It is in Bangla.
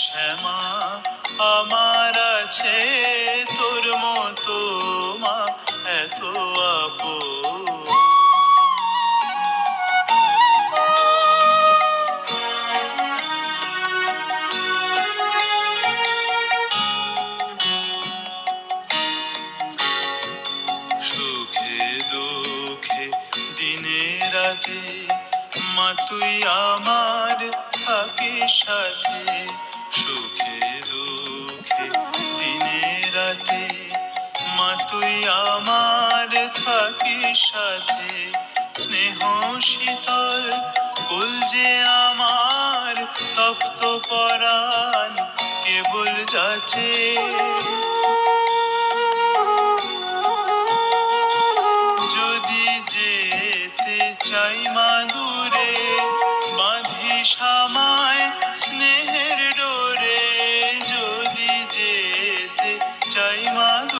শ্যামা আমার আছে তোর মতো মা এত আপন। সুখে রাতে তুই আমার থাকিস সাথে। থাকি সাথে, স্নেহ শীতল, ফুল যে আমার তপ্ত পরাণ, কেবল যাচে যদি যেতে চাই মা দূরে, বাঁধি সামায় স্নেহ